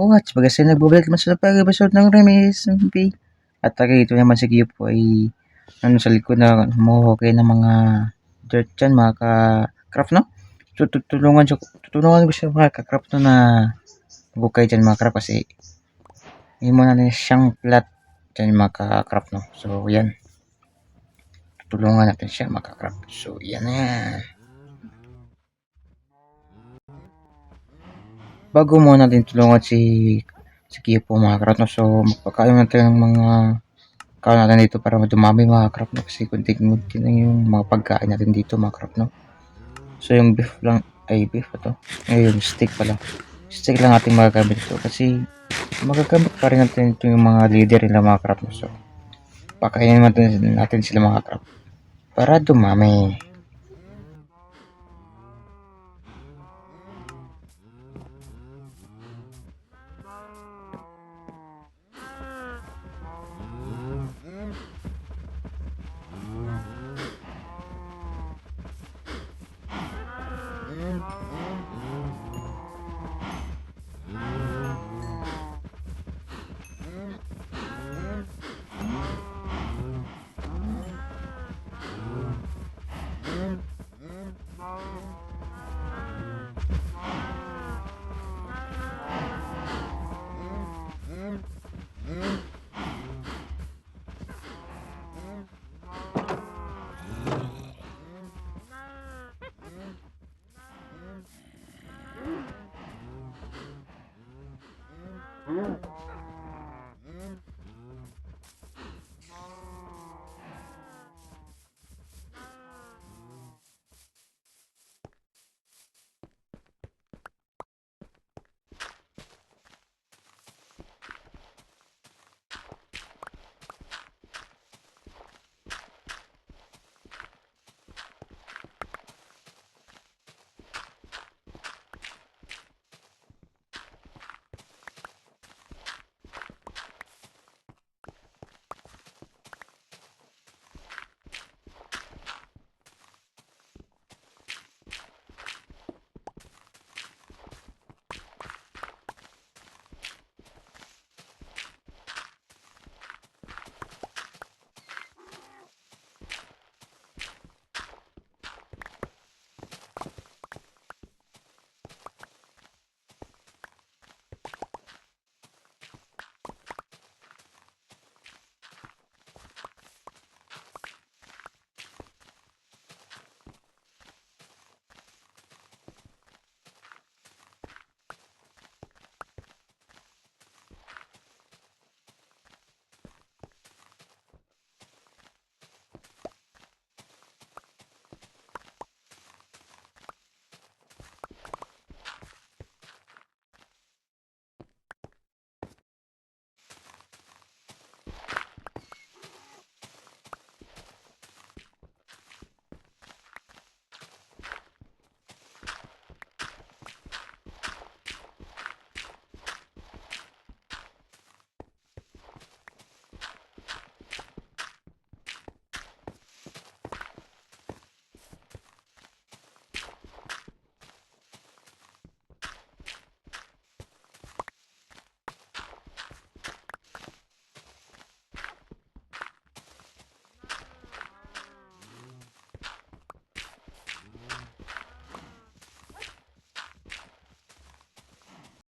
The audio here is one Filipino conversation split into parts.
Oh, at baga sila nagbabalik naman sa pag-episode ng Remis MP. At ito naman si Giyo po ay ano sa likod na muhukay ng mga dirt dyan, mga ka-craft, no? So, tutulungan, siya, tutulungan ko siya mga ka-craft no, na maghukay dyan mga craft kasi hindi mo natin siyang plat dyan mga ka-craft, no? So, yan. Tutulungan natin siya mga ka-craft. So, yan na. Bago mo natin tulungan si si Kipo mga krap no? So magpakain natin ng mga kain natin dito para dumami mga krap no? Kasi kunting-kunti lang yung mga pagkain natin dito mga krap no? So yung beef lang ay beef pa to? Ayun steak pala. Steak lang ating magagamit ito kasi magagamit pa rin natin ito yung mga leader nila mga krap no? So pakainin natin, natin sila mga krap para dumami Oh.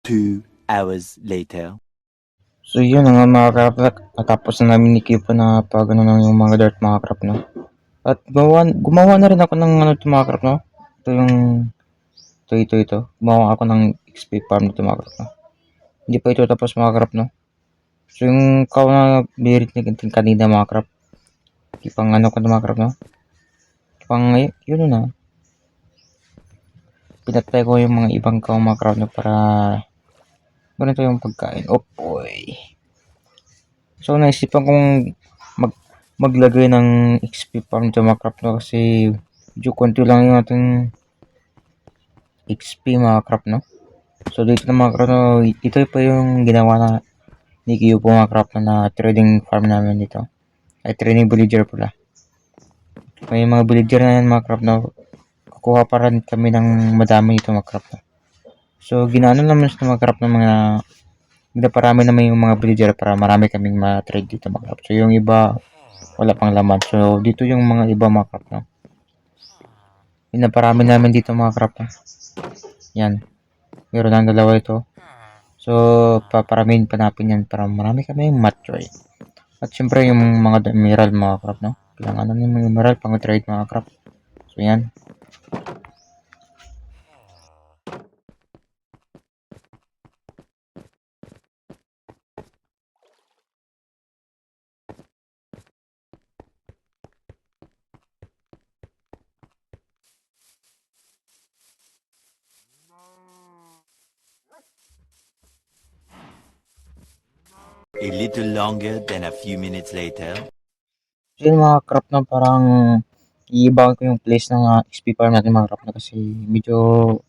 Two hours later. So yun na nga mga krap, natapos na namin ni Kipo na pag ano ng yung mga dirt mga krap no. At gumawa, gumawa na rin ako ng ano ito mga krap no. Ito yung ito ito ito. Gumawa ako ng XP farm nito mga krap no. Hindi pa ito tapos mga krap no. So yung kaw na birit ni kantin kanina mga krap. Ipang ano ko na mga krap no. Ipang yun na. Pinatay ko yung mga ibang kaw mga krap no para ganito yung pagkain. Oh boy. So naisipan kong mag maglagay ng XP farm sa mga no kasi medyo konti lang yung ating XP crop no. So dito na crop no, ito pa yung ginawa na ni Kiyo po mga crop na trading farm namin dito. Ay trading villager pala. May mga villager na yan crop no. Kukuha pa rin kami ng madami dito crop no. So, ginaano naman sa mga crop ng mga Pinaparami naman yung mga villager para marami kaming ma-trade dito mga krap. So yung iba, wala pang laman. So dito yung mga iba mga krap, no? Pinaparami namin dito mga krap, no? Yan. Meron ng dalawa ito. So, paparamin pa natin yan para marami kami matry. At syempre yung mga emerald mga krap, no? Kailangan namin yung emerald pang trade mga krap. So yan. A little longer than a few minutes later. So yun mga crop na parang iibawan ko yung place ng uh, XP farm natin mga crop na kasi medyo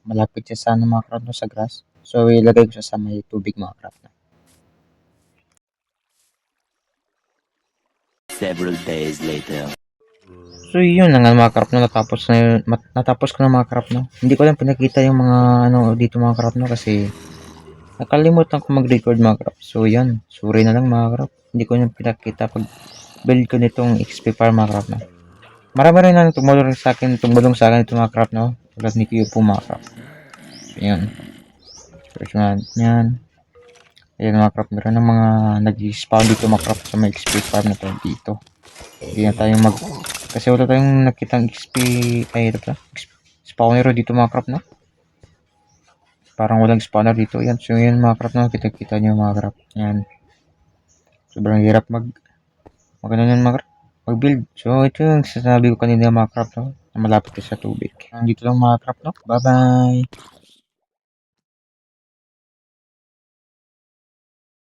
malapit siya sa ano, mga crop na sa grass. So ilagay ko siya sa may tubig mga crop na. Several days later. So yun na nga mga crop na natapos na yun, natapos ko na mga crop na. Hindi ko lang pinakita yung mga ano dito mga crop na kasi nakalimutan ko mag-record mga crop. So yan, sorry na lang mga crop. Hindi ko yung pinakita pag build ko nitong XP farm mga crop na. Marami rin na tumulong sa akin, tumulong sa akin itong mga crop no. Tulad ni Kuya po mga crop. So yan. So yan, yan. Ayan mga crop, meron ng mga nag-spawn dito mga crop sa may XP farm na to dito. Hindi na tayo mag... Kasi wala tayong nakitang XP... Ay, ito pala. Spawner dito mga crop na. Parang walang spawner dito. Yan. So, yan mga crop na. Kita-kita nyo mga crop. Yan. Sobrang hirap mag... Mag ano yan mga crop. Mag-build. So, ito yung sinasabi ko kanina mga crop no. Na malapit ka sa tubig. Dito lang mga crop no. Bye-bye.